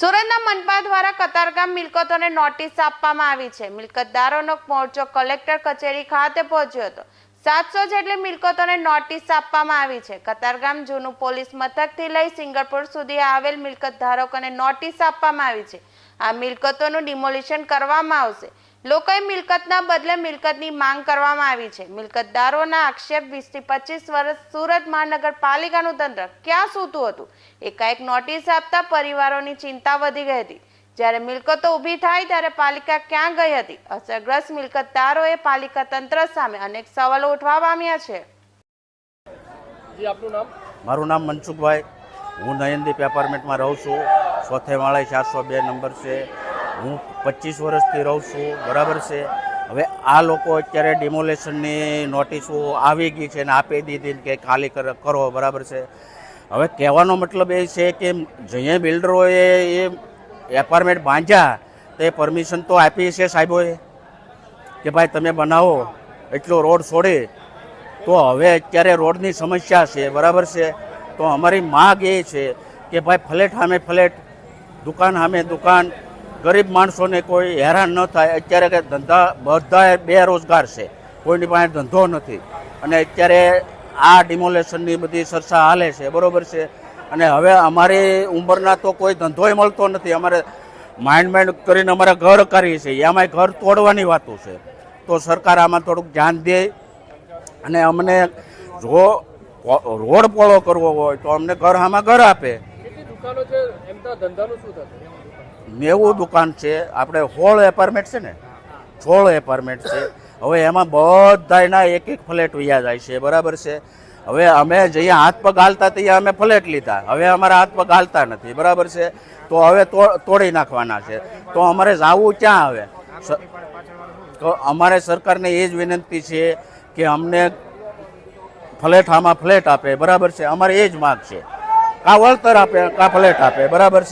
સુરતના મનપા દ્વારા કતારગામ મિલકતોને નોટિસ આપવામાં આવી છે. મિલકતદારોનો મોરચો કલેક્ટર કચેરી ખાતે પહોંચ્યો હતો. સાતસો જેટલી મિલકતોને નોટિસ આપવામાં આવી છે. કતારગામ જૂનું પોલીસ મથકથી લઈ સિંગરપુર સુધી આવેલ મિલકત ધારકોને નોટિસ આપવામાં આવી છે. આ મિલકતોનું ડિમોલિશન કરવામાં આવશે. લોકોએ મિલકતના બદલે મિલકતની માંગ કરવામાં આવી છે. મિલકતદારોના આક્ષેપ વીસથી પચીસ વર્ષ સુરત મહાનગરપાલિકાનું તંત્ર ક્યાં સૂતું હતું? એકાએક નોટિસ આપતા પરિવારોની ચિંતા વધી ગઈ હતી. જ્યારે મિલકતો ઊભી થાય ત્યારે પાલિકા ક્યાં ગઈ હતી? અસરગ્રસ્ત મિલકતદારોએ પાલિકા તંત્ર સામે અનેક સવાલો ઉઠવા પામ્યા છે. જી આપનું નામ? મારું નામ મનસુખભાઈ. હું નયનદીપ એપાર્ટમેન્ટમાં રહું છું. ચોથે માળે ચારસો બે નંબર છે. હું પચીસ વર્ષથી રહું છું, બરાબર છે. હવે આ લોકો અત્યારે ડિમોલેશનની નોટિસો આવી ગઈ છે ને આપી દીધી કે ખાલી કર- બરાબર છે. હવે કહેવાનો મતલબ એ છે કે જે બિલ્ડરોએ એ એપાર્ટમેન્ટ બાંધ્યા, તો પરમિશન તો આપી છે સાહેબોએ કે ભાઈ તમે બનાવો, એટલો રોડ છોડે. તો હવે અત્યારે રોડની સમસ્યા છે, બરાબર છે. તો અમારી માગ એ છે કે ભાઈ ફ્લેટ સામે ફ્લેટ, દુકાન સામે દુકાન ગરીબ માણસોને કોઈ હેરાન ન થાય. અત્યારે કે ધંધા બધા બેરોજગાર છે. કોઈની પાસે ધંધો નથી. અને અત્યારે આ ડિમોલેશનની બધી ચર્ચા હાલે છે. બરાબર છે? અને હવે અમારી ઉંમરના તો કોઈ ધંધોય મળતો નથી. અમારે માઇન્ડ માઇન્ડ કરીને અમારે ઘર કરીએ છીએ એમાંય ઘર તોડવાની વાતો છે. તો સરકાર આમાં થોડુંક ધ્યાન દે. અને અમને જો રોડ પોળો કરવો હોય તો અમને ઘર આમાં ઘર આપે. નેવું દુકાન છે. આપણે હોળ એપાર્ટમેન્ટ છે ને? સોળ એપાર્ટમેન્ટ છે. હવે એમાં બધાયના એક એક ફ્લેટ વયા જાય છે. બરાબર છે? હવે અમે જઈએ હાથ પગ હાલતા ત્યાં અમે ફ્લેટ લીધા. હવે અમારા હાથ પગ હાલતા નથી. બરાબર છે? તો હવે તોડી નાખવાના છે. તો અમારે જાવું ક્યાં સ- તો અમારે સરકારને એ જ વિનંતી છે કે અમને ફ્લેટ આમાં ફ્લેટ આપે. બરાબર છે? અમારે એ જ માગ છે. કા વળતર આપે, કા ફ્લેટ આપે. બરાબર છે?